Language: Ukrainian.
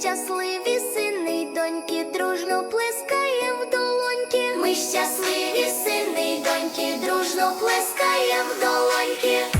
щасливі, сини й доньки, дружно плескає в долоньки. Ми щасливі, сини й доньки, дружно плескає в долоньки.